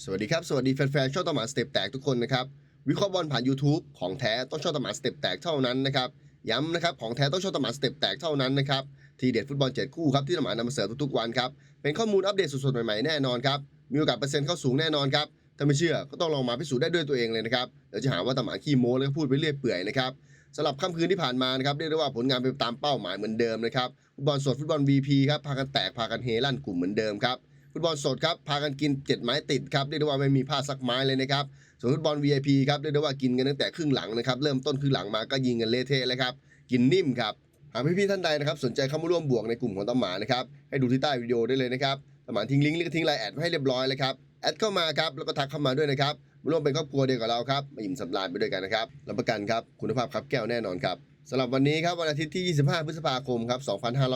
สวัสดีครับ สวัสดีแฟนๆช่องตมาสเต็ปแตกทุกคนนะครับ วิเคราะห์บอลผ่าน YouTube ของแท้ต้องช่องตมาสเต็ปแตกเท่านั้นนะครับ ย้ำนะครับของแท้ต้องช่องตมาสเต็ปแตกเท่านั้นนะครับทีเด็ดฟุตบอลเจ็ดคู่ครับที่ตมานำมาเสิร์ฟทุกๆวันครับเป็นข้อมูลอัปเดตสดๆใหม่ๆแน่นอนครับมีโอกาสเปอร์เซ็นต์เข้าสูงแน่นอนครับถ้าไม่เชื่อก็ต้องลองมาพิสูจน์ได้ด้วยตัวเองเลยนะครับเดี๋ยวจะหาว่าตมาขี้โม้แล้วก็พูดไปเรื่อยเปื่อยนะครับสำหรับค่ำคืนที่ผ่านมานะครับเรียกได้ว่าผลงานเป็นตามเป้าหมายเหมือนเดิมนะครับฟุตบอลสดฟุตบอล VP ครับพากันแตกพากันเฮลั่นกลุ่มเหมือนเดิมครับ ฟุตบอลสดครับพากันกิน 7 ไม้ติดครับเรียกได้ว่าไม่มีพลาดสักไม้เลยนะครับส่วนฟุตบอล VIP ครับเรียกได้ว่ากินกันตั้งแต่ครึ่งหลังนะครับเริ่มต้นครึ่งหลังมาก็ยิงกันเละเทะเลยครับกินนิ่มครับหากพี่ๆท่านใดนะครับสนใจเข้ามาร่วมบวกในกลุ่มของตหมานะครับให้ดูที่ใต้วิดีโอได้เลยนะครับตหมาทิ้งลิงก์แล้วก็ทิ้งไลน์แอดให้เรียบร้อยเลยครับแอดเข้ามาครับแล้วก็ทักเข้ามาด้วยนะครับมาร่วมเป็นครอบครัวเดียวกับเราครับมาอิ่มสำราญไปด้วยกันนะครับรับประกันครับคุณภาพครับแก้วแน่นอนครับ สำหรับวันนี้ครับวันอาทิตย์ที่ 25 พฤษภาคมครับ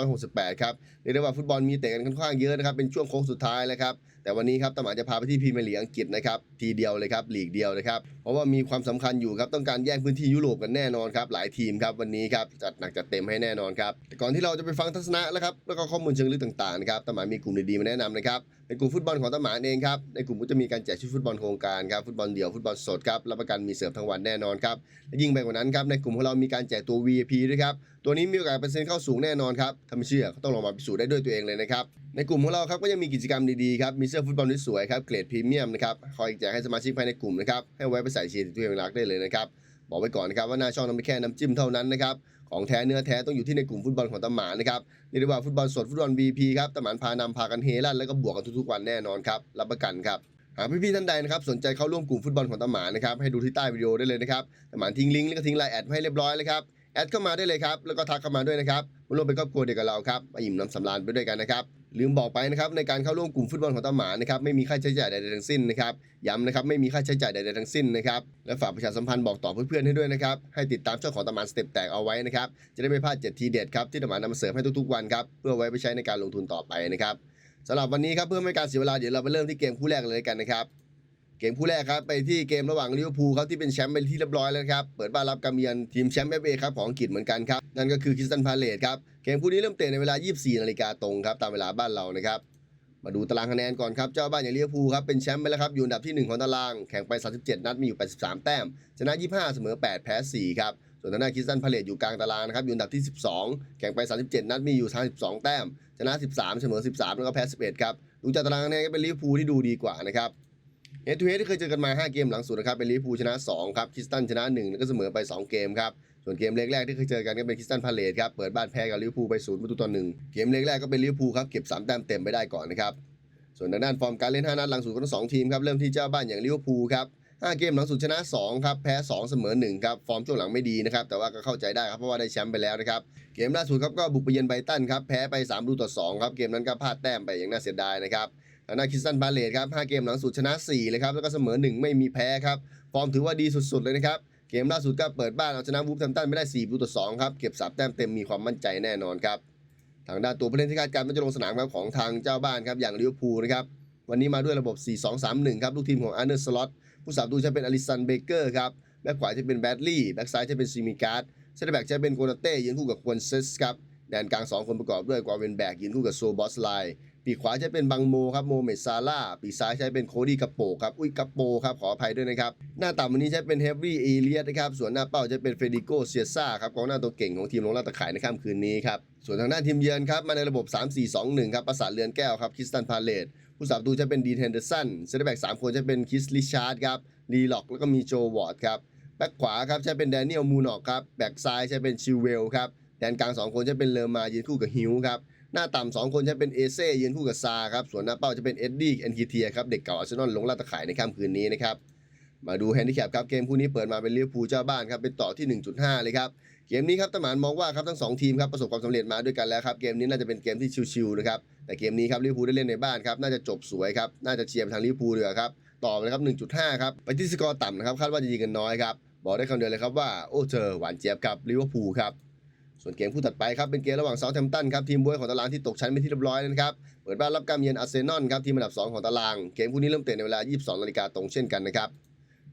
2568 ครับเรียกได้ว่าฟุตบอลมีเตะกันค่อนข้างเยอะนะครับ เป็นช่วงโค้งสุดท้ายแล้วครับ แต่วันนี้ครับตำหมาจะพาไปที่พรีเมียร์ลีกอังกฤษนะครับทีเดียวเลยครับลีกเดียวนะครับ เพราะว่ามีความสำคัญอยู่ครับ ต้องการแย่งพื้นที่ยุโรปกันแน่นอนครับ หลายทีมครับวันนี้ครับ จัดหนักจัดเต็มให้แน่นอนครับแต่ก่อนที่เราจะไปฟังทัศนะแล้วครับแล้วก็ข้อมูลเชิงลึกต่างๆนะครับตำหมามีกลุ่มดีๆมาแนะนำนะครับ เป็นกลุ่มฟุตบอลของตำหมาเองครับในกลุ่มก็จะมีการแจกชุดฟุตบอลโครงการครับฟุตบอลเดี่ยวฟุตบอลสดครับรับประกันมีเสิร์ฟทั้งวันแน่นอนครับและยิ่งไปกว่านั้นครับในกลุ่มของเรามีการแจกตัว VIP ด้วยครับตัวนี้มีโอกาสเปอร์เซ็นต์เข้าสูงแน่นอนครับถ้าไม่เชื่อก็ต้องลองมาพิสูจน์ได้ด้วยตัวเองเลยนะครับในกลุ่มของเราครับก็ยังมีกิจกรรมดีๆครับมีเสื้อฟุตบอลสวยครับเกรดพรีเมียมนะครับคอยแจกให้สมาชิกภายในกลุ่มนะครับให้ไว้ไปใส่เชียร์ที่ตัวเองรักได้เลยนะครับบอกไว้ก่อนนะครับว่าหน้าช่องนั้นไม่แค่น้ำจิ้มเท่านั้นนะครับ ของแท้เนื้อแท้ต้องอยู่ที่ในกลุ่มฟุตบอลของตำหมานนะครับเรียกได้ว่าฟุตบอลสดฟุตบอล VP ครับตำหมานพานำพากันเฮลั่นแล้วก็บวกกันทุกๆวันแน่นอนครับรับประกันครับหากพี่ๆท่านใดนะครับสนใจเข้าร่วมกลุ่มฟุตบอลของตำหมานนะครับให้ดูที่ใต้วิดีโอได้เลยนะครับตำหมานทิ้งลิงก์แล้วก็ทิ้งไลน์แอดให้เรียบร้อยเลยครับแอดเข้ามาได้เลยครับแล้วก็ทักเข้ามาด้วยนะครับมาร่วมเป็นครอบครัวเดียวกับเราครับมาอิ่มน้ำสำราญไปด้วยกันนะครับ ลืมบอกไปนะครับในการเข้าร่วมกลุ่มฟุตบอลของตาหมานะครับไม่มีค่าใช้จ่ายใดๆทั้งสิ้นนะครับย้ำนะครับไม่มีค่าใช้จ่ายใดๆทั้งสิ้นนะครับและฝากประชาสัมพันธ์บอกต่อเพื่อนๆให้ด้วยนะครับให้ติดตามช่องของตาหมาสเต็ปแตกเอาไว้นะครับจะได้ไม่พลาดเจ็ดทีเด็ดครับที่ตาหมานำมาเสิร์ฟให้ทุกๆวันครับเพื่อไว้ไปใช้ในการลงทุนต่อไปนะครับสำหรับวันนี้ครับเพื่อไม่การเสียเวลาเดี๋ยวเราไปเริ่มที่เกมคู่แรกเลยกันนะครับเกมคู่แรกครับไปที่เกมระหว่างลิเวอร์พูลครับที่เป็นแชมป์ไปที่เรียบร้อยแล้วครับเปิดบ้านรับการเยือนทีมแชมป์เอฟเอครับของอังกฤษเหมือนกันครับนั่นก็คือคริสตันพาเลตครับ เกมคู่นี้เริ่มเตะในเวลา 24 นาฬิกาตรงครับตามเวลาบ้านเรานะครับ มาดูตารางคะแนนก่อนครับ เจ้าบ้านอย่างลิเวอร์พูลครับเป็นแชมป์ไปแล้วครับอยู่อันดับที่ 1 ของตาราง แข่งไป 37 นัดมีอยู่ 83 แต้ม ชนะ 25 เสมอ 8 แพ้ 4 ครับ ส่วนทางด้านคริสตันพาเลตอยู่กลางตารางนะครับอยู่อันดับที่ 12 แข่งไป 37 นัดมีอยู่ 32 แต้ม ชนะ 13 เสมอ 13 แล้วก็แพ้ 11 ครับดูจากตารางคะแนนก็เป็นลิเวอร์พูลที่ดูดีกว่านะครับเฮดทูเฮดที่เคยเจอกันมา 5 เกมหลังสุดนะครับเป็นลิเวอร์พูลชนะ2ครับคิสตันชนะ1แล้วก็เสมอไป 2 เกมครับ ส่วนเกมเล็กแรกที่เคยเจอกันก็เป็นคริสตันพาเลตครับ เปิดบ้านแพ้กับลิเวอร์พูลไป0ประตูต่อ1เกมเล็กแรกก็เป็นลิเวอร์พูลครับเก็บ3แต้มเต็มไปได้ก่อนนะครับ ส่วนทางด้านฟอร์มการเล่น 5 นัดหลังสุดของทั้งสองทีมครับเริ่มที่เจ้าบ้านอย่างลิเวอร์พูลครับ5เกมหลังสุดชนะ2ครับแพ้ 2 เสมอ1ครับฟอร์มช่วงหลังไม่ดีนะครับแต่ว่าก็เข้าใจได้ครับเพราะว่าได้แชมป์ไปแล้วนะครับเกมล่าสุดครับก็บุกไปเยือนไบรตันครับแพ้ไป3ประตูต่อ2ครับเกมนั้นก็พลาดแต้มไปอย่างน่าเสียดายนะครับทางด้านคริสตันพาเลตครับ5เกมหลังสุดชนะ4เลยครับแล้วก็เสมอ 1 ไม่มีแพ้ครับฟอร์มถือว่าดีสุดๆเลยนะครับ เกมล่าสุดก็เปิดบ้านเอาชนะวูฟแฮมตันไม่ได้4ประตูต่อ2ครับเก็บ3แต้มเต็มมีความมั่นใจแน่นอนครับทางด้านตัวผู้เล่นที่คาดการณ์ว่าจะลงสนามครับของทางเจ้าบ้านครับอย่างลิเวอร์พูลนะครับวันนี้มาด้วยระบบ 4-2-3-1 ครับลูกทีมของอาร์เนอร์สล็อตผู้สาประตูจะเป็นอลิสันเบเกอร์ครับแบ็คขวาจะเป็นแบดลี่แบ็คซ้ายจะเป็นซิมิการ์ดเซนเตอร์แบ็กจะเป็นโกนาเต้ยืนคู่กับควนเซสครับแดนกลาง 2 คนประกอบด้วยกวาเวนแบกยืนคู่กับโซบอสไล ปีขวาจะเป็นบังโมครับโมเมดซาร่าปีซ้ายใช้เป็นโคดี้กัปโปครับอุ้ยกัปโปครับขออภัยด้วยนะครับหน้าต่ำวันนี้ใช้เป็นเฮฟวี่เอเลียสนะครับส่วนหน้าเป้าจะเป็นเฟรดิโกเซียซ่าครับกองหน้าตัวเก่งของทีมลงลาตะข่ายในค่ำคืนนี้ครับส่วนทางด้านทีมเยือนครับมาในระบบ 3-4-2-1 ครับประสานเรือนแก้วครับคริสตันพาเลตผู้สาประตูจะเป็นดีเฮนเดอร์สันเซนเตอร์แบ็กสามคนจะเป็นคิสลิชาร์ดครับลีล็อกแล้วก็มีโจวอร์ดครับแบ็กขวาครับจะเป็นแดเนียลมูนอกครับแบ็กซ้ายจะเป็นชิวเวลครับแดนกลาง2คนจะเป็นเลอมายืนคู่กับฮิวครับ หน้าต่ำสองคนจะเป็นเอเซ่ยืนคู่กับซาครับ ส่วนหน้าเป้าจะเป็นเอ็ดดี้เอ็นคีเทียครับ เด็กเก่าอาร์เซนอลลงลาดตะข่ายในค่ำคืนนี้นะครับ มาดูแฮนดิแคปครับ เกมคู่นี้เปิดมาเป็นลิเวอร์พูลเจ้าบ้านครับเป็นต่อที่ 1.5 เลยครับ เกมนี้ครับตะหมานมองว่าครับทั้งสองทีมครับประสบความสำเร็จมาด้วยกันแล้วครับเกมนี้น่าจะเป็นเกมที่ชิวๆนะครับแต่เกมนี้ครับลิเวอร์พูลได้เล่นในบ้านครับน่าจะจบสวยครับน่าจะเชียร์ทางลิเวอร์พูลเดือครับต่อไปครับ 1.5 ครับไปที่สกอร์ต่ำนะครับคาดว่าจะยิงกันน้อยครับบอกได้คำเดียวเลยครับว่าโอ้เธอหวานเจี๊ยบกับลิเวอร์พูลครับ ส่วนเกมคู่ถัดไปครับเป็นเกมระหว่างเซาท์แฮมป์ตันครับทีมบวยของตารางที่ตกชั้นไปที่เรียบร้อยนะครับเปิดบ้านรับการเยือนอาร์เซนอลครับทีมอันดับสองของตาราง เกมคู่นี้เริ่มเตะในเวลา 22นาฬิกาตรงเช่นกันนะครับ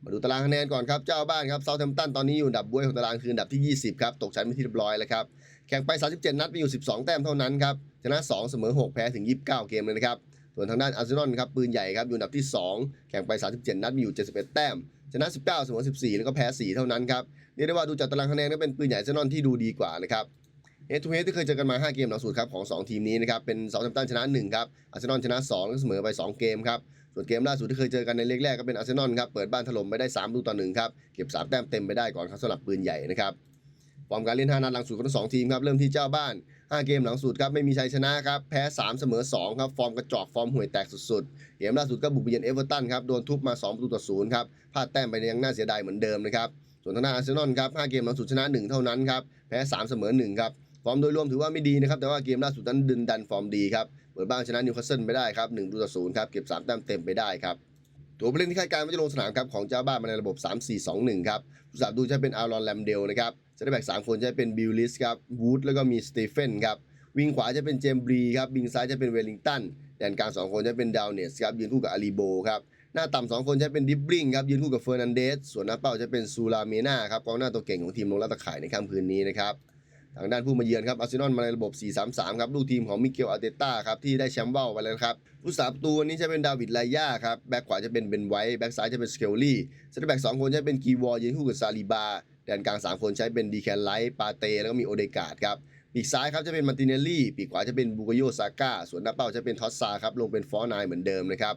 มาดูตารางคะแนนก่อนครับเจ้าบ้านครับเซาท์แฮมป์ตันตอนนี้อยู่อันดับบวยของตารางคืออันดับที่ 20ครับตกชั้นไปที่เรียบร้อยแล้วครับแข่งไป 37 นัดมีอยู่ 12 แต้มเท่านั้นครับชนะ 2 เสมอ 6 แพ้ถึง 29 เกมเลยนะครับส่วนทางด้านอาร์เซนอลครับปืนใหญ่ครับอยู่อันดับที่ 2 แข่งไป 37 นัดมีอยู่ 71 แต้มชนะ 19 เสมอ 14 แล้วก็แพ้ 4 เท่านั้นครับ เรียกได้ว่าดูจากตารางคะแนนก็เป็นปืนใหญ่เซนอลที่ดูดีกว่านะครับเฮดทูเฮดที่เคยเจอกันมา 5 เกมหลังสุดครับของ 2 ทีมนี้นะครับเป็นเซาท์แฮมป์ตันชนะ 1 ครับอาร์เซนอลชนะ2แล้วเสมอไป 2 เกมครับส่วนเกมล่าสุดที่เคยเจอกันในเล็กแรกก็เป็นอาร์เซนอลครับเปิดบ้านถล่มไปได้3ลูกต่อ1ครับเก็บ3แต้มเต็มไปได้ก่อนครับสำหรับปืนใหญ่นะครับฟอร์มการเล่น5นัดหลังสุดของทั้งสองทีมครับเริ่มที่เจ้าบ้าน 5 เกมหลังสุดครับไม่มีชัยชนะครับแพ้ 3 เสมอ 2 ครับ ฟอร์มกระจอกฟอร์มห่วยแตกสุดๆเกมล่าสุดก็บุกไปเยือนเอเวอร์ตันครับโดนทุบมา2ประตูต่อ0ครับพลาดแต้มไปยังน่าเสียดายเหมือนเดิมนะครับ ส่วนทางด้านอาร์เซนอลครับ5เกมหลังสุดชนะ 1 เท่านั้นครับแพ้3เสมอ1ครับฟอร์มโดยรวมถือว่าไม่ดีนะครับแต่ว่าเกมล่าสุดนั้นดึนดันฟอร์มดีครับเปิดบ้านชนะนิวคาสเซิลไปได้ครับ1ประตูต่อ0ครับเก็บ3แต้มเต็มไปได้ครับตัวผู้เล่นที่คาดการณ์ว่าจะลงสนามครับของเจ้าบ้านมาในระบบ 3-4-2-1 ครับผู้สาประตูจะเป็นอารอนแลมเดลนะครับเซนเตอร์แบ็กสามคนจะเป็นบิลลิสครับวูดแล้วก็มีสเตเฟนครับวิงขวาจะเป็นเจมบรีครับวิงซ้ายจะเป็นเวลลิงตันแดนกลาง2คนจะเป็นดาวเนสครับยืนคู่กับอาลีโบครับ หน้าต่ำสองคนจะเป็นดิบลิงครับยืนคู่กับเฟอร์นันเดสส่วนหน้าเป้าจะเป็นซูราเมนาครับกองหน้าตัวเก่งของทีมลงลัตะข่ายในค่ำคืนนี้นะครับทางด้านผู้มาเยือนครับอาร์เซนอลมาในระบบ 4-3-3 ครับ ลูกทีมของมิเกลอาเตต้าครับ ที่ได้แชมป์ว่าไปแล้วครับ ผู้สาประตูวันนี้จะเป็นดาวิดไลย่าครับ แบ็คขวาจะเป็นเบนไวท์แบ็คซ้ายจะเป็นสเคลลี่เซนเตอร์แบ็กสองคนจะเป็นกีวอร์ยืนคู่กับซาลิบาแดนกลางสามคนใช้เป็นดีแคนไลท์ปาเต้แล้วก็มีโอเดกาดครับปีกซ้ายครับจะเป็นมาร์ติเนลลี่ปีกขวาจะเป็นบูกโยซาก้าส่วนหน้าเป้าจะเป็นทอสซาครับลงเป็นฟอร์นายเหมือนเดิมนะครับ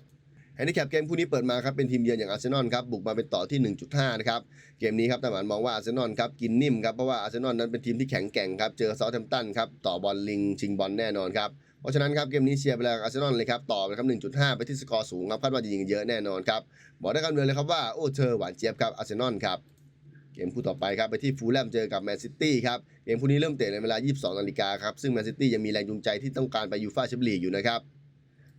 แฮนดิแคปเกมคู่นี้เปิดมาครับเป็นทีมเยือนอย่างอาร์เซนอลครับบุกมาเป็นต่อที่ 1.5 นะครับ เกมนี้ครับตาหมานมองว่าอาร์เซนอลครับกินนิ่มครับเพราะว่าอาร์เซนอลนั้นเป็นทีมที่แข็งแกร่งครับเจอเซาท์แฮมป์ตันครับต่อบอลลิงชิงบอลแน่นอนครับเพราะฉะนั้นครับเกมนี้เชียร์ไปแล้วอาร์เซนอลเลยครับต่อไปครับ 1.5 ไปที่สกอร์สูงครับคาดว่าจะยิงเยอะแน่นอนครับบอกได้คำเดียวเลยครับว่าโอ้เธอหวานเจี๊ยบครับอาร์เซนอลครับเกมคู่ต่อไปครับไปที่ฟูลแลมเจอกับแมนซิตี้ครับเกมคู่นี้เริ่มเตะในเวลา 22นาฬิกาครับซึ่งแมนซิตี้ยังมีแรงจูงใจที่ต้องการไปยูฟ่าแชมเปี้ยนลีกอยู่นะครับ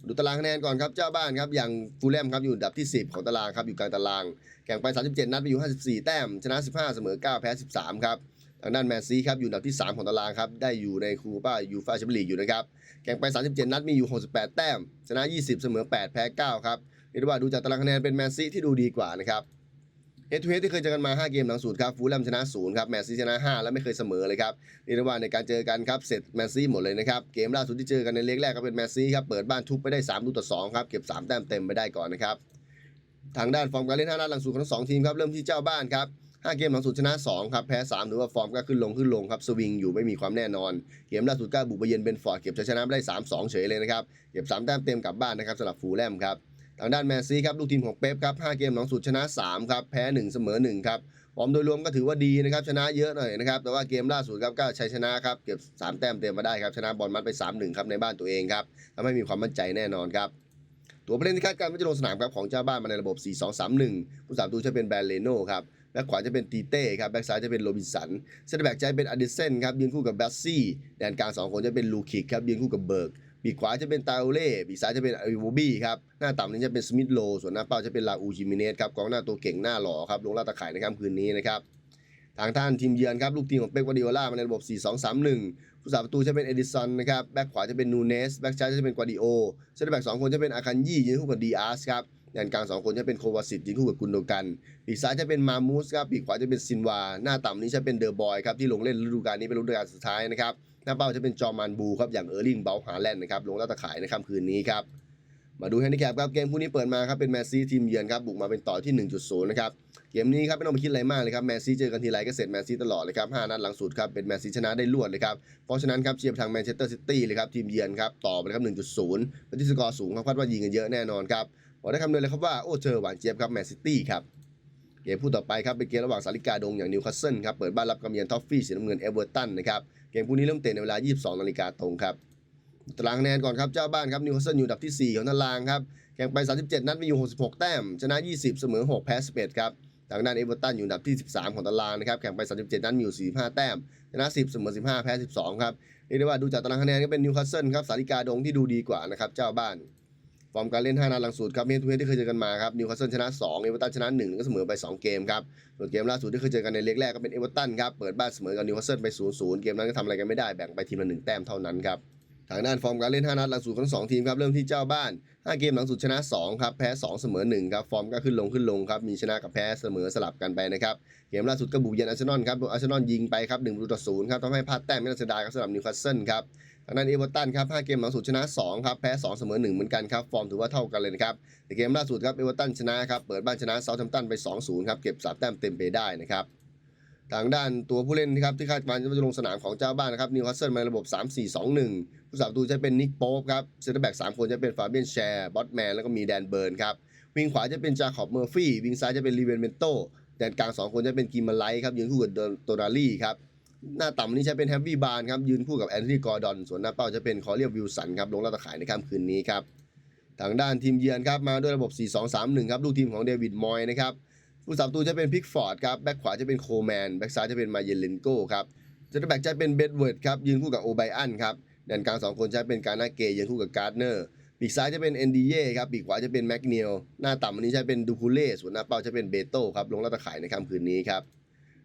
ดูตารางคะแนนก่อนครับเจ้าบ้านครับอย่างฟูลแลมครับอยู่อันดับที่ 10 ของตารางครับอยู่กลางตาราง แข่งไป 37 นัดไปอยู่ 54 แต้ม ชนะ 15 เสมอ 9 แพ้ 13 ครับทางด้านแมนซีครับอยู่อันดับที่ 3 ของตารางครับได้อยู่ในคูป้ายูฟ่าแชมเปี้ยนลีกอยู่นะครับแข่งไป 37 นัดมีอยู่ 68 แต้ม ชนะ 20 เสมอ 8 แพ้ 9 ครับเรียกว่าดูจากตารางคะแนนเป็นแมนซีที่ดูดีกว่านะครับ เฮดทูเฮดที่เคยเจอกันมา 5 เกมหลังสุดครับฟูลแลมชนะ0ครับแมนซีชนะ 5 และไม่เคยเสมอเลยครับเรียกว่าในการเจอกันครับเสร็จแมนซีหมดเลยนะครับเกมล่าสุดที่เจอกันในเล็กแรกก็เป็นแมนซีครับเปิดบ้านทุบไปได้3ลูกต่อ2ครับเก็บ3แต้มเต็มไปได้ก่อนนะครับทางด้านฟอร์มการเล่น5นัดหลังสุดของทั้งสองทีมครับเริ่มที่เจ้าบ้านครับ5เกมหลังสุดชนะ2ครับแพ้3หรือว่าฟอร์มก็ขึ้นลงขึ้นลงครับสวิงอยู่ไม่มีความแน่นอน เกมล่าสุดก็บุกไปเยือนเบนฟอร์ดเก็บชัยชนะไปได้ 3-2 เฉยเลยนะครับเก็บ3แต้มเต็มกลับบ้านนะครับสำหรับฟูลแลมครับ ทางด้านแมนซีครับลูกทีมของเป๊ปครับ5เกมหลังสุดชนะ3ครับแพ้1เสมอ1ครับฟอร์มโดยรวมก็ถือว่าดีนะครับชนะเยอะหน่อยนะครับแต่ว่าเกมล่าสุดครับก็ชัยชนะครับเก็บ3แต้มเต็มมาได้ครับชนะบอลมัดไป 3-1ครับในบ้านตัวเองครับทำให้มีความมั่นใจแน่นอนครับตัวผู้เล่นที่คาดการณ์ว่าจะลงสนามครับของเจ้าบ้านมาในระบบ 4-2-3-1 ผู้สามตูจะเป็นแบรนเลโน่ครับแบ็คขวาจะเป็นตีเต้ครับแบ็คซ้ายจะเป็นโรบินสันเซนเตอร์แบ็กจะเป็นอดิเซนครับยืนคู่กับแบสซี่แดนกลางสองคนจะเป็นลูคิกครับยืนคู่กับเบิร์ก ปีกขวาจะเป็นตาโอเล่ปีกซ้ายจะเป็นอาริโวบี้ครับหน้าต่ำนี้จะเป็นสมิธโลส่วนหน้าเป้าจะเป็นลาอูจิมิเนสครับกองหน้าตัวเก่งหน้าหล่อครับลงลาตะข่ายในค่ำคืนนี้นะครับทางท่านทีมเยือนครับลูกทีมของเป๊กวาร์ดิโอล่ามาในระบบ 4-2-3-1 ผู้สาประตูจะเป็นเอดิสันนะครับแบ็คขวาจะเป็นนูเนสแบ็คซ้ายจะเป็นกวาดิโอเซนเตอร์แบ็กสองคนจะเป็นอาคันยี่ยืนคู่กับดีอาร์สครับแดนกลางสองคนจะเป็นโควาสิตยืนคู่กับกุนโดกัน ปีกซ้ายจะเป็นมามูสครับปีกขวาจะเป็นซินวา หน้าต่ำนี้จะเป็นเดอร์บอยครับที่ลงเล่นฤดูกาลนี้เป็นฤดูกาลสุดท้ายนะครับ หน้าเป้าจะเป็นจอมันบูครับอย่างเออร์ลิงเบลฮาแลนด์นะครับลงล่าตะขายในค่ำคืนนี้ครับมาดูแฮนดิแคปครับเกมคู่นี้เปิดมาครับเป็นแมนซีทีมเยือนครับบุกมาเป็นต่อที่ 1.0 นะครับเกมนี้ครับไม่ต้องไปคิดอะไรมากเลยครับแมนซีเจอกันทีไรก็เสร็จแมนซีตลอดเลยครับ5นัดหลังสุดครับเป็นแมนซีชนะได้รวดเลยครับเพราะฉะนั้นครับเชียร์ทางแมนเชสเตอร์ซิตี้เลยครับทีมเยือนครับต่อไปครับ 1.0เป็นที่สกอร์สูงครับคาดว่ายิงกันเยอะแน่นอนครับบอกได้คำเดียวเลยครับว่าโอ้เจอหวานเจี๊ยบครับแมนซิตี้ครับ เกมคู่ต่อไปครับเป็นเกมระหว่างสาริกาดงอย่างนิวคาสเซิลครับเปิดบ้านรับกำเยือนท็อฟฟี่สีน้ำเงินเอเวอร์ตันนะครับเกมคู่นี้เริ่มเตะในเวลา 22นาฬิกาตรงครับตารางคะแนนก่อนครับเจ้าบ้านครับนิวคาสเซิลอยู่อันดับที่ 4 ของตารางครับแข่งไป 37 นัดมีอยู่ 66 แต้ม ชนะ 20 เสมอ 6 แพ้11ครับทางด้านเอเวอร์ตันอยู่อันดับที่ 13 ของตารางนะครับแข่งไป 37 นัดมีอยู่ 45 แต้ม ชนะ 10 เสมอ 15 แพ้ 12 ครับเรียกได้ว่าดูจากตารางคะแนนก็เป็นนิวคาสเซิลครับสาริกาดงที่ดูดีกว่านะครับเจ้าบ้าน อร์มการเล่น 5 นัดหลังสุดครับเฮดทูเฮดที่เคยเจอกันมาครับนิวคาสเซิลชนะ2เอเวอร์ตันชนะ1แล้วก็เสมอไป 2 เกมครับส่วนเกมล่าสุดที่เคยเจอกันในเล็กแรกก็เป็นเอเวอร์ตันครับเปิดบ้านเสมอกับนิวคาสเซิลไป0-0เกมนั้นก็ทำอะไรกันไม่ได้แบ่งไปทีมละ1แต้มเท่านั้นครับทางด้านฟอร์มการเล่น 5 นัดหลังสุดของทั้งสองทีมครับเริ่มที่เจ้าบ้าน 5 เกมหลังสุดชนะ 2 ครับ แพ้ 2 เสมอ 1 ครับ ฟอร์มก็ขึ้นลงขึ้นลงครับ มีชนะกับแพ้เสมอสลับกันไปนะครับ เกมล่าสุดก็บุกเยือนอาร์เซนอลครับโดยอาร์เซนอลยิงไปครับ1ประตูต่อ0ครับทำให้พลาดแต้มไม่น่าเสียดายครับสำหรับนิวคาสเซิลครับ ทางด้านเอเวอร์ตันครับ5เกมหลังสุดชนะ2ครับแพ้2เสมอ1เหมือนกันครับฟอร์มถือว่าเท่ากันเลยนะครับแต่เกมล่าสุดครับเอเวอร์ตันชนะครับเปิดบ้านชนะเซาท์แฮมป์ตันไป 2-0ครับเก็บสามแต้มเต็มไปได้นะครับทางด้านตัวผู้เล่นนะครับที่คาดการณ์จะลงสนามของเจ้าบ้านนะครับนิวคาสเซิลมาในระบบ 3-4-2-1 ผู้สาประตูจะเป็นนิกโป๊ปครับเซนเตอร์แบ็กสามคนจะเป็นฟาเบียนแชร์บอตแมนแล้วก็มีแดนเบิร์นครับวิงขวาจะเป็นจาคอบเมอร์ฟี่วิงซ้ายจะเป็นลีเวนเมนโตแดนกลางสองคนจะเป็นกิมมาไลท์ครับยืนคู่กับโตนาลี่ครับ หน้าต่ำนี่ใช้เป็นแฮปปี้บาร์ครับยืนคู่กับแอนโทนีกอร์ดอนส่วนหน้าเป้าจะเป็นคอเรียลวิลสันครับลงล่าตะข่ายในค่ำคืนนี้ครับทางด้านทีมเยือนครับมาด้วยระบบ 4-2-3-1 ครับลูกทีมของเดวิดมอยนะครับผู้สับตูจะเป็นพิกฟอร์ดครับแบ็คขวาจะเป็นโคแมนแบ็คซ้ายจะเป็นมาเยนเลนโก้ครับเซนเตอร์แบ็กจะเป็นเบดเวิร์ดครับยืนคู่กับโอไบอันครับแดนกลางสองคนจะเป็นการนาเกย์ยืนคู่กับการ์ดเนอร์ปีกซ้ายจะเป็นเอนดีเย่ครับปีกขวาจะเป็นแม็กเนียลหน้าต่ำอันนี้จะเป็นดูคูเล่ส่วนหน้าเป้าจะเป็นเบโต้ครับลงลาตะข่ายในค่ำคืนนี้ครับ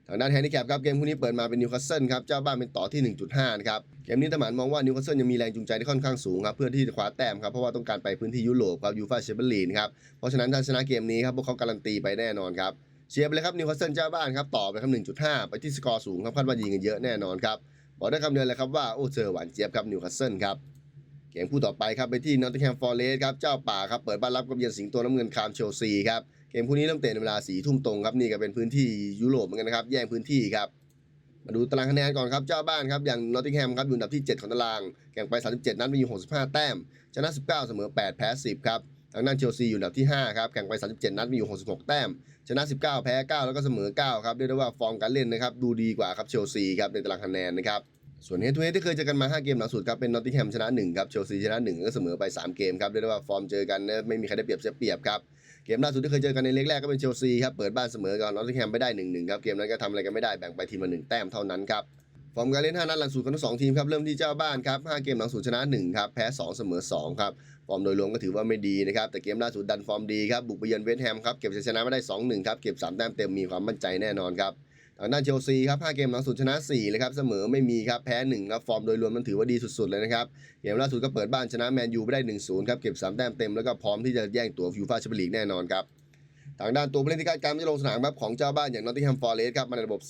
ทางด้านแฮนดิแคปครับเกมคู่นี้เปิดมาเป็นนิวคาสเซิลครับเจ้าบ้านเป็นต่อที่ 1.5 นะครับเกมนี้ตะหมานมองว่านิวคาสเซิลยังมีแรงจูงใจที่ค่อนข้างสูงครับเพื่อที่จะคว้าแต้มครับเพราะว่าต้องการไปพื้นที่ยุโรปครับยูฟาแชมเปี้ยนลีกครับเพราะฉะนั้นถ้าชนะเกมนี้ครับพวกเขาการันตีไปแน่นอนครับเชียร์ไปเลยครับนิวคาสเซิลเจ้าบ้านครับต่อไปครับ 1.5 ไปที่สกอร์สูงครับคาดว่ายิงกันเยอะแน่นอนครับบอกได้คำเดียวเลยครับว่าโอ้เจอหวานเจี๊ยบครับนิวคาสเซิลครับเกมคู่ต่อไปครับไปที่นอตติงแฮมฟอร์เรสต์ครับเจ้าป่าครับเปิดบ้านรับกับเยือนสิงโตน้ำเงินคามเชลซีครับ เกมคู่นี้เริ่มเตะในเวลาสีทุ่มตรงครับนี่ก็เป็นพื้นที่ยุโรปเหมือนกันนะครับ แย่งพื้นที่ครับ มาดูตารางคะแนนก่อนครับเจ้าบ้านครับอย่างนอตติงแฮมครับอยู่อันดับที่ 7 ของตารางแข่งไป 37 นัดมีอยู่ 65 แต้ม ชนะ 19 เสมอ 8 แพ้ 10 ครับทางด้านเชลซีอยู่อันดับที่ 5 ครับ แข่งไป 37 นัดมีอยู่ 66 แต้ม ชนะ 19 แพ้ 9 แล้วก็เสมอ 9 ครับเรียกได้ว่าฟอร์มการเล่นนะครับดูดีกว่าครับเชลซีครับในตารางคะแนนนะครับส่วนเฮดทูเฮดที่เคยเจอกันมา 5 เกมหลังสุดครับเป็นนอตติงแฮมชนะ1ครับเชลซีชนะ1ก็เสมอไป 3 เกมครับเรียกได้ว่าฟอร์มเจอกันไม่มีใครได้เปรียบเสียเปรียบครับ เกมล่าสุดที่เคยเจอกันในเล็กแรกก็เป็นเชลซีครับเปิดบ้านเสมอกับนอตติงแฮมไปได้1-1ครับเกมนั้นก็ทำอะไรกันไม่ได้แบ่งไปทีมละ1แต้มเท่านั้นครับฟอร์มการเล่น 5 นัดหลังสุดของทั้งสองทีมครับเริ่มที่เจ้าบ้านครับ5เกมหลังสุดชนะ1ครับแพ้2เสมอ2ครับฟอร์มโดยรวมก็ถือว่าไม่ดีนะครับแต่เกมล่าสุดดันฟอร์มดีครับบุกไปเยือนเวสต์แฮมครับเก็บชัยชนะมาได้2-1ครับเก็บ3แต้มเต็มมีความมั่นใจแน่นอนครับ ทางด้านเชลซีครับ5เกมหลังสุดชนะ4เลยครับเสมอไม่มีครับแพ้1ครับฟอร์มโดยรวมมันถือว่าดีสุดๆเลยนะครับเกมล่าสุดก็เปิดบ้านชนะแมนยูไปได้ 1-0ครับเก็บ3แต้มเต็มแล้วก็พร้อมที่จะแย่งตั๋วยูฟ่าแชมเปี้ยนลีกแน่นอนครับทางด้านตัวผู้เล่นที่คาดการณ์จะลงสนามครับของเจ้าบ้านอย่างนอตติงแฮมฟอร์เรสครับมาในระบบ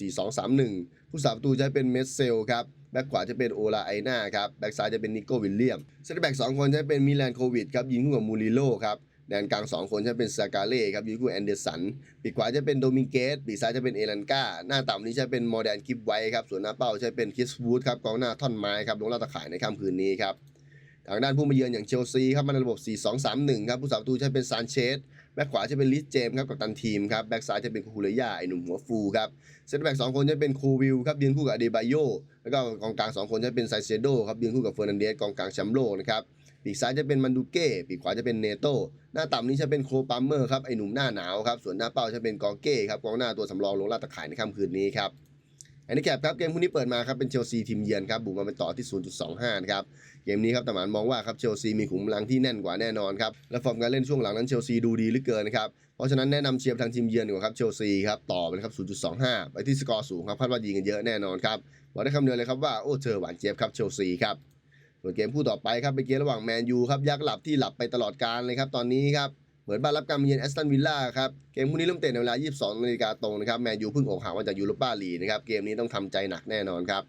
4-2-3-1 ผู้สาประตูจะเป็นเมสเซลครับแบ็กขวาจะเป็นโอลาไอนาครับแบ็กซ้ายจะเป็นนิโก้วิลเลียมเซนเตอร์แบ็กสองคนจะเป็นมิลานโควิดครับยิงคู่กับมูริโลครับ แดนกลาง2คนจะเป็นซากาเล่ครับยิงคู่แอนเดอร์สันปีกขวาจะเป็นโดมิงเกสปีกซ้ายจะเป็นเอลันกาหน้าต่ำนี้จะเป็นมอร์แดนกิฟไว้ครับส่วนหน้าเป้าจะเป็นคิสวูดครับกองหน้าท่อนไม้ครับลงลาตะข่ายในค่ำคืนนี้ครับทางด้านผู้มาเยือนอย่างเชลซีครับมาในระบบ 4-2-3-1 ครับผู้สาประตูจะเป็นซานเชสแบ็กขวาจะเป็นลิสเจมครับกับตันทีมครับแบ็กซ้ายจะเป็นคูเลย่าไอหนุ่มหัวฟูครับเซนเตแบ็กสองคนจะเป็นคูวิลครับยืนคู่กับอเดบายโยแล้วก็กองกลางสองคนจะเป็นไซเซโดครับยืนคู่กับเฟอร์นันเดสกองกลางแชมป์โลกนะครับ ปีกซ้ายจะเป็นมันดูเก้ปีกขวาจะเป็นเนโตหน้าต่ำนี้จะเป็นโคปัมเมอร์ครับไอหนุ่มหน้าหนาวครับส่วนหน้าเป้าจะเป็นกองเก้ครับกองหน้าตัวสำรองลงลาดตะข่ายในค่ำคืนนี้ครับอันนี้แคปครับเกมคู่นี้เปิดมาครับเป็นเชลซีทีมเยือนครับบุกมาเป็นต่อที่ 0.25 นะครับเกมนี้ครับตะหมานมองว่าครับเชลซีมีขุมกำลังที่แน่นกว่าแน่นอนครับและฟอร์มการเล่นช่วงหลังนั้นเชลซีดูดีเหลือเกินนะครับเพราะฉะนั้นแนะนำเชียร์ทางทีมเยือนดีกว่าครับเชลซีครับต่อไปครับ 0.25 ไปที่สกอร์สูงครับคาดว่ายิงกันเยอะแน่นอนครับบอกได้คำเดียวเลยครับว่าโอ้เจอหวานเจี๊ยบครับเชลซีครับ ส่วนเกมคู่ต่อไปครับเป็นเกมระหว่างแมนยูครับยักษ์หลับที่หลับไปตลอดการเลยครับตอนนี้ครับเปิดบ้านรับการเยือนแอสตันวิลล่าครับเกมคู่นี้เริ่มเตะในเวลา 22นาฬิกาตรงนะครับแมนยูเพิ่งออกห่างมาจากยูโรปาลีนะครับเกมนี้ต้องทำใจหนักแน่นอนครับ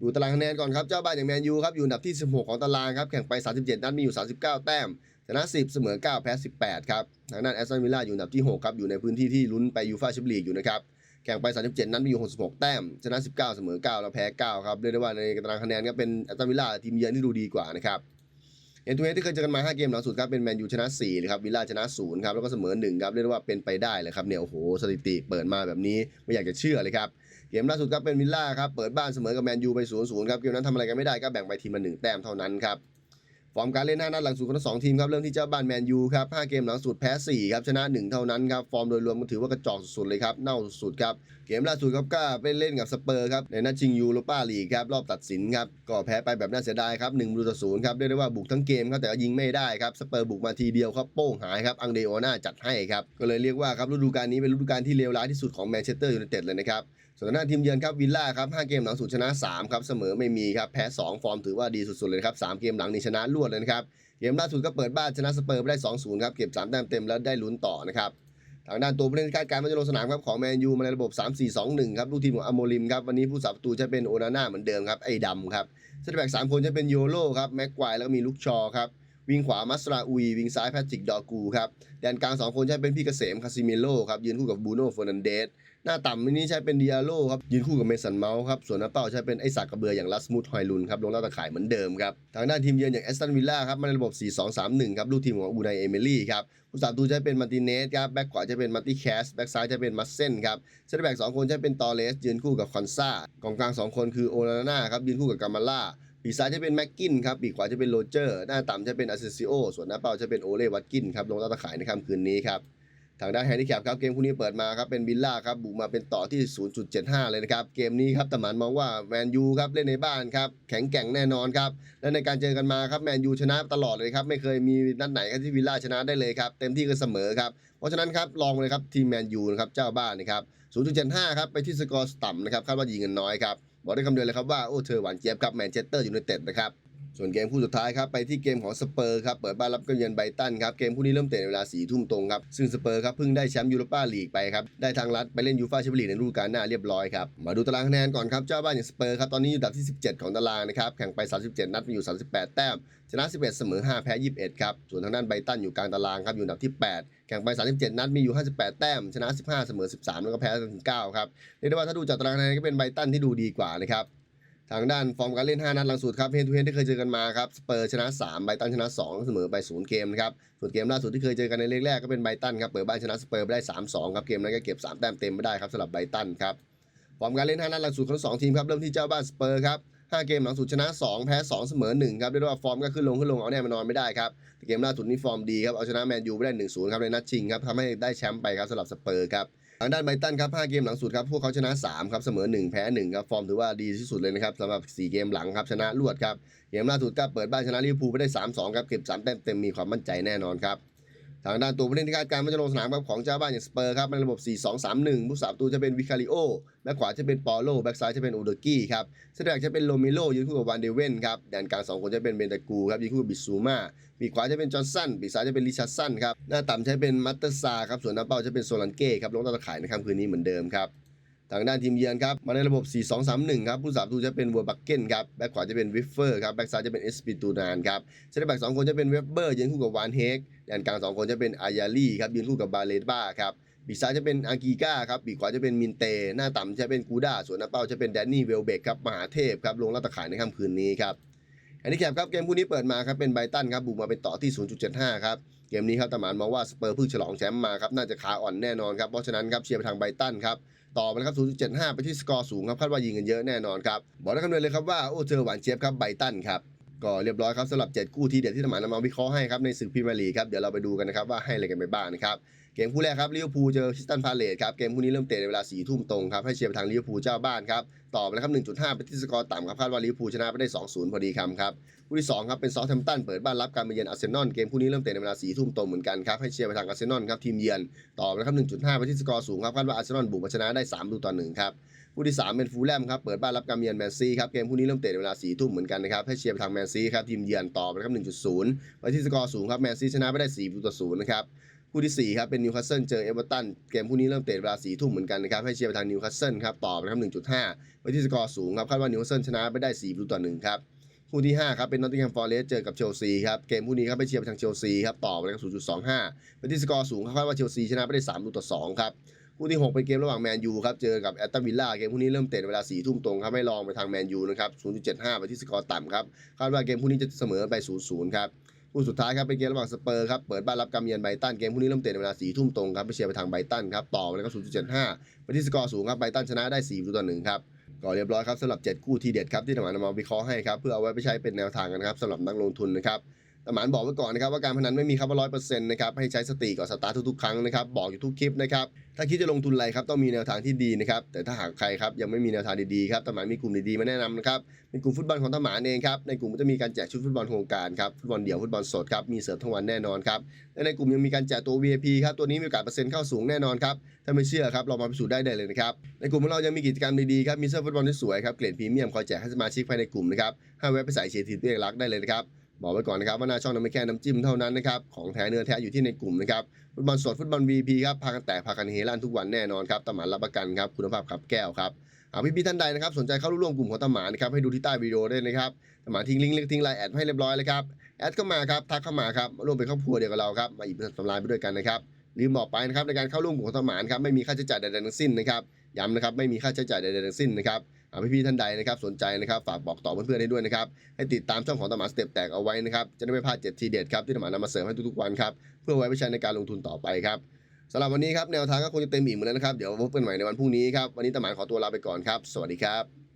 ดูตารางคะแนนก่อนครับเจ้าบ้านอย่างแมนยูครับอยู่อันดับที่ 16 ของตารางครับแข่งไป 37 นัดมีอยู่ 39 แต้มชนะ 10 เสมอ 9 แพ้ 18 ครับทางด้านแอสตันวิลล่าอยู่อันดับที่ 6 ครับอยู่ในพื้นที่ที่ลุ้นไปยูฟ่าแชมเปี้ยนลีกอยู่นะครับ แข่งไป 37 นัดมีอยู่ 66 แต้ม ชนะ 19 เสมอ 9 แล้วแพ้ 9 ครับ เรียกได้ว่าในตารางคะแนนก็เป็นอสตันวิลล่าทีมเยือนที่ดูดีกว่านะครับเอ็นทูเอที่เคยเจอกันมา 5 เกมหลังสุดครับ เป็นแมนยูชนะ4เลยครับ วิลล่าชนะ0ครับ แล้วก็เสมอ 1 ครับ เรียกได้ว่าเป็นไปได้เลยครับเนี่ย โอ้โห สถิติเปิดมาแบบนี้ไม่อยากจะเชื่อเลยครับ เกมล่าสุดครับเป็นวิลล่าครับ เปิดบ้านเสมอกับแมนยูไป0-0ครับ เกมนั้นทำอะไรกันไม่ได้ก็แบ่งไปทีมละหนึ่งแต้มเท่านั้นครับ ฟอร์มการเล่นหน้านัดหลังสุดของทั้งสองทีมครับเริ่มที่เจ้าบ้านแมนยูครับ5เกมหลังสุดแพ้4ครับชนะ 1 เท่านั้นครับฟอร์มโดยรวมก็ถือว่ากระจอกสุดๆเลยครับเน่าสุดๆครับเกมล่าสุดครับก็ไปเล่นกับสเปอร์ครับในนัดชิงยูโรปาลีกครับรอบตัดสินครับก็แพ้ไปแบบน่าเสียดายครับ1ประตูต่อศูนย์ครับเรียกได้ว่าบุกทั้งเกมครับแต่ว่ายิงไม่ได้ครับสเปอร์บุกมาทีเดียวครับโป้งหายครับอังเดโอนาจัดให้ครับก็เลยเรียกว่าครับฤดูกาลนี้เป็นฤดูกาลที่เลวร้ายที่สุดของแมนเชสเตอร์ยูไนเต็ดเลยนะครับ ส่วนทางด้านทีมเยือนครับวิลล่าครับ5เกมหลังสุดชนะ3ครับเสมอไม่มีครับแพ้ 2 ฟอร์มถือว่าดีสุดๆเลยครับ3เกมหลังนี่ชนะรวดเลยนะครับเกมล่าสุดก็เปิดบ้านชนะสเปอร์ไปได้ 2-0ครับเก็บ3แต้มเต็มแล้วได้ลุ้นต่อนะครับทางด้านตัวผู้เล่นคาดการณ์ว่าจะลงสนามครับของแมนยูมาในระบบ 3-4-2-1 ครับลูกทีมของอโมริมครับวันนี้ผู้สาประตูจะเป็นโอนาน่าเหมือนเดิมครับไอ้ดำครับเซตแบ็กสามคนจะเป็นโยโลครับแม็กควายแล้วก็มีลูกชอครับวิงขวามัสราอุยวิงซ้ายแพทริกดอกูครับแดนกลางสองคนจะเป็นพี่เกษมคาซิเมโลครับยืนคู่กับบูโน่เฟอร์นันเดส หน้าต่ำนี่ใช้เป็นดิอาโลครับยืนคู่กับเมสันเมาส์ครับส่วนหน้าเป้าใช้เป็นไอซากกระเบืออย่างลัสมุดฮอยลุนครับลงหน้าตะข่ายเหมือนเดิมครับทางด้านทีมเยือนอย่างแอสตันวิลล่าครับมาในระบบ 4-2-3-1 ครับลูกทีมของอูไนเอเมลี่ครับผู้สาประตูจะเป็นมาร์ติเนสครับแบ็คขวาจะเป็นมาร์ติแคสแบ็คซ้ายจะเป็นมัสเซนครับเซนเตอร์แบ็กสองคนจะเป็นตอเลสยืนคู่กับคอนซากองกลางสองคนคือโอนาน่าครับยืนคู่กับกามาล่าปีกซ้ายจะเป็นแม็กกินครับปีกขวาจะเป็นโรเจอร์ หน้าต่ำจะเป็นอาเซซิโอ ส่วนหน้าเป้าจะเป็นโอเลวัตกินครับ ลงหน้าตะข่ายในค่ำคืนนี้ครับ ทางด้านแฮนดิแคปครับเกมคู่นี้เปิดมาครับเป็นวิลล่าครับบุกมาเป็นต่อที่ 0.75 เลยนะครับเกมนี้ครับตะหมันมองว่าแมนยูครับเล่นในบ้านครับแข็งแกร่งแน่นอนครับและในการเจอกันมาครับแมนยูชนะตลอดเลยครับไม่เคยมีนัดไหนครับที่วิลล่าชนะได้เลยครับเต็มที่ก็เสมอครับเพราะฉะนั้นครับลองเลยครับทีมแมนยูนะครับเจ้าบ้านนะครับ 0.75 ครับไปที่สกอร์ต่ำนะครับคาดว่ายิงกันน้อยครับบอกได้คำเดียวเลยครับว่าโอ้เธอหวานเจี๊ยบครับแมนเชสเตอร์ยูไนเต็ดนะครับ ส่วนเกมคู่สุดท้ายครับไปที่เกมของสเปอร์ครับเปิดบ้านรับก็เยือนไบตันครับเกมคู่นี้เริ่มเตะในเวลา4ี่ทุ่มตรงครับซึ่งสเปอร์ครับเพิ่งได้แชมป์ยูโรปาลีกไปครับได้ทางรัฐไปเล่นยูฟ่าแชมเปี้ยนลีกในฤดูกาลหน้าเรียบร้อยครับมาดูตารางคะแนนก่อนครับเจ้าบ้านอย่างสเปอร์ครับตอนนี้อยู่อันดับที่ 17 ของตารางนะครับแข่งไป 37 นัดมีอยู่ 38 แต้มชนะ 11 เสมอ 5 แพ้ 21 ครับ ส่วนทางด้านไบตันอยู่กลางตารางครับ อยู่อันดับที่ 8 แข่งไป 37 นัด มีอยู่ 58 แต้ม ชนะ 15 เสมอ 13 แล้วก็แพ้ถึง9ครับ เรียกได้ว่าถ้าดูจากตารางคะแนนก็เป็นไบตันที่ดูดีกว่านะครับ ทางด้านฟอร์มการเล่น 5 นัดหลังสุดครับเฮนทูเฮนที่เคยเจอกันมาครับสเปอร์ชนะ3ไบตันชนะ2เสมอไป0เกมนะครับส่วนเกมล่าสุดที่เคยเจอกันในเลกแรกก็เป็นไบตันครับเปิดบ้านชนะสเปอร์ไปได้ 3-2ครับเกมนั้นก็เก็บ 3 แต้มเต็มไม่ได้ครับสำหรับไบตันครับฟอร์มการเล่น 5 นัดหลังสุดของทั้งสองทีมครับเริ่มที่เจ้าบ้านสเปอร์ครับ5เกมหลังสุดชนะ 2 แพ้ 2 เสมอ 1 ครับเรียกได้ว่าฟอร์มก็ขึ้นลงขึ้นลงเอาแน่มานอนไม่ได้ครับแต่เกมล่าสุดนี้ฟอร์มดีครับเอาชนะแมนยูไปได้1-0ครับในนัดชิงครับทำให้ได้แชมป์ไปครับสำหรับสเปอร์ครับ ทางด้านไบตันครับ5เกมหลังสุดครับพวกเขาชนะ3ครับเสมอ 1 แพ้ 1 ครับ ฟอร์มถือว่าดีที่สุดเลยนะครับสำหรับ 4 เกมหลังครับชนะรวดครับเกมล่าสุดก็เปิดบ้านชนะลิเวอร์พูลไปได้ 3-2 ครับเก็บ3แต้มเต็มมีความมั่นใจแน่นอนครับ ทางด้านตัวผู้เล่นที่คาดการณ์ว่าจะลงสนามครับของเจ้าบ้านอย่างสเปอร์ครับในระบบ 4-2-3-1ผู้สาประตูจะเป็นวิคาริโอแบ็คขวาจะเป็นปอโลแบ็คซ้ายจะเป็นอเดกี้ครับเซนเตอร์แบ็กจะเป็นโลมิโลยืนคู่กับวานเดเวนครับแดนกลางสองคนจะเป็นเบนตากูครับยืนคู่กับบิซูมาปีกขวาจะเป็นจอห์นสันปีกซ้ายจะเป็นลิชาร์ดสันครับหน้าต่ำจะเป็นมัตเตอร์ซาครับส่วนหน้าเป้าจะเป็นโซลันเก้ครับลงตะข่ายในค่ำคืนนี้เหมือนเดิมครับทางด้านทีมเยือนครับมาในระบบ 4-2-3-1 ครับผู้สาประตูจะเป็นวัวบักเก้นครับแบ็คขวาจะเป็นวิฟเฟอร์ครับแบ็คซ้ายจะเป็นเอสปิตูนานครับเซนเตแบ็กสองคนจะเป็นเวเบอร์ยืนคู่กับวานเฮก แดนกลางสองคนจะเป็นอายาลีครับยืนคู่กับบาเลบ้าครับปีกซ้ายจะเป็นอากีก้าครับปีกขวาจะเป็นมินเต หน้าต่ำจะเป็นกูด้าส่วนหน้าเป้าจะเป็นแดนนี่เวลเบกครับมหาเทพครับลงลาตขายในค่ำคืนนี้ครับอันนี้แคปครับเกมคู่นี้เปิดมาครับเป็นไบตันครับบุกมาเป็นต่อที่ 0.75 ครับเกมนี้ครับตะหมานมองว่าสเปอร์เพิ่งฉลองแชมป์มาครับน่าจะขาอ่อนแน่นอนครับเพราะฉะนั้นครับเชียร์ไปทางไบตันครับต่อไปครับ 0.75 ไปที่สกอร์สูงครับคาดว่ายิงกันเยอะแน่นอนครับบอกได้คำเดียวเลยครับว่าโอ้เจอหวานเจี๊ยบครับไบตันครับ ก็เรียบร้อยครับสำหรับ 7 คู่ที่เด็ดที่ตะหมานนำมาวิเคราะห์ให้ครับในศึกพรีเมียร์ลีกครับเดี๋ยวเราไปดูกันนะครับว่าให้อะไรกันไปบ้างนะครับเกมคู่แรกครับลิเวอร์พูลเจอคิสตันพาเลตครับเกมคู่นี้เริ่มเตะในเวลา4ทุ่มตรงครับให้เชียร์ไปทางลิเวอร์พูลเจ้าบ้านครับตอไปนะครับ1.5ไปที่สกอร์ต่ำครับคาดว่าลิเวอร์พูลชนะไปได้ 2-0 พอดีคำครับคู่ที่2ครับเป็นซอลแทมป์ตันเปิดบ้านรับการมาเยือนอาร์เซนอลเกมคู่นี้เริ่มเตะในเวลา4ทุ่มตรงเหมือนกันครับให้เชียร์ไปทางอาร์เซนอลครับทีมเยือนตอไปนะครับ1.5ไปที่สกอร์สูงครับคาดว่าอาร์เซนอลบุกมาชนะได้3ประตูต่อ1ครับ คู่ที่ 3 เป็นฟูลแลมครับ เปิดบ้านรับการมาเยือนแมนซีครับ เกมคู่นี้เริ่มเตะเวลา4ทุ่มเหมือนกันนะครับ ให้เชียร์ไปทางแมนซีครับ ทีมเยือนต่อไปนครับ1.0ไปที่สกอร์สูงครับ แมนซีชนะไปได้4ประตูต่อ0นะครับคู่ที่4ครับเป็นนิวคาสเซิลเจอเอเวอร์ตันเกมคู่นี้เริ่มเตะเวลา4ทุ่มเหมือนกันนะครับให้เชียร์ไปทางนิวคาสเซิลครับต่อไปนครับ1.5ไปที่สกอร์สูงครับคาดว่านิวคาสเซิลชนะไปได้4ประตูต่อ1ครับคู่ที่5ครับเป็นนอตติงแฮมฟอร์เรสเจอกับเชลซีครับเกมคู่นี้ครับไปเชียร์ไปทางเชลซีครับต่อไปครับ0.25ไปที่สกอร์สูงครับคาดว่าเชลซีชนะไปได้3ประตูต่อ2ครับ คู่ที่ 6 เป็นเกมระหว่างแมนยูครับ เจอกับแอตตันวิลล่าเกมคู่นี้เริ่มเตะเวลา4ทุ่มตรงครับ ให้ลองไปทางแมนยูนะครับ 0.75 ไปที่สกอร์ต่ำครับ คาดว่าเกมคู่นี้จะเสมอไป 0-0 ครับคู่สุดท้ายครับเป็นเกมระหว่างสเปอร์ครับ เปิดบ้านรับการเยือนไบตัน เกมคู่นี้เริ่มเตะในเวลา4ทุ่มตรงครับ ไปเชียร์ไปทางไบตันครับ ต่อไปนะครับ0.75 ไปที่สกอร์สูงครับ ไบตันชนะได้4ประตูต่อ1ครับก็เรียบร้อยครับสำหรับ 7 คู่ทีเด็ดครับที่ตะหมานำมาวิเคราะห์ให้ครับเพื่อเอาไว้ไปใช้เป็นแนวทางกันครับสำหรับนักลงทุนนะครับ หมานบอกไว้ก่อนนะครับว่าการพนันไม่มีครับว่าร้อยเปอร์เซ็นต์นะครับให้ใช้สติก่อนสตาร์ททุกๆครั้งนะครับบอกอยู่ทุกคลิปนะครับถ้าคิดจะลงทุนอะไรครับต้องมีแนวทางที่ดีนะครับแต่ถ้าหากใครครับยังไม่มีแนวทางดีๆครับตหมานมีกลุ่มดีๆมาแนะนำนะครับเป็นกลุ่มฟุตบอลของตหมานเองครับในกลุ่มก็จะมีการแจกชุดฟุตบอลโครงการครับฟุตบอลเดี่ยวฟุตบอลสดครับมีเสิร์ฟทั้งวันแน่นอนครับและในกลุ่มยังมีการแจกตัว VIP ครับตัวนี้มีโอกาสเปอร์เซ็นต์เข้าสูงแน่นอนครับถ้าไม่เชื่อครับลองมาพิสูจน์ได้เลยนะครับในกลุ่มของเรายังมีกิจกรรมดีๆครับมีเสื้อฟุตบอลที่สวยครับเกรดพรีเมียมคอยแจกให้สมาชิกภายในกลุ่มนะครับให้เว็บไปใส่เชียร์ทีมตัวเองรักได้เลยนะครับ บอกไว้ก่อนนะครับว่าหน้าช่องนั้นไม่แค่น้ำจิ้มเท่านั้นนะครับของแท้เนื้อแท้อยู่ที่ในกลุ่มนะครับฟุตบอลสดฟุตบอล VP ครับพากันแตกพากันเฮลั่นทุกวันแน่นอนครับตะหมานรับประกันครับคุณภาพครับแก้วครับหากพี่ท่านใดนะครับสนใจเข้าร่วมกลุ่มของตะหมานนะครับให้ดูที่ใต้วิดีโอได้นะครับตะหมานทิ้งลิงก์เล็กทิ้งไลน์แอดให้เรียบร้อยเลยครับแอดเข้ามาครับทักเข้ามาครับร่วมเป็นครอบครัวเดียวกับเราครับมาอิ่มสำราญไปด้วยกันนะครับลืมบอกไปนะครับในการเข้าร่วมกลุ่มของตะหมานครับไม่มีค่าใช้จ่ายใดๆทั้งสิ้นนะครับย้ำนะครับไม่มีค่าใช้จ่ายใดๆทั้งสิ้นนะครับ พี่ๆท่านใดนะครับสนใจนะครับฝากบอกต่อเพื่อนๆได้ด้วยนะครับให้ติดตามช่องของตาหมาสเต็ปแตกเอาไว้นะครับจะได้ไม่พลาดเจ็ดทีเด็ดครับที่ตาหมานำมาเสริมให้ทุกๆวันครับเพื่อไว้ไปใช้ในการลงทุนต่อไปครับสำหรับวันนี้ครับแนวทางก็คงจะเต็มอิ่มเหมือนแล้วนะครับเดี๋ยวพบกันใหม่ในวันพรุ่งนี้ครับวันนี้ตาหมานขอตัวลาไปก่อนครับ สวัสดีครับ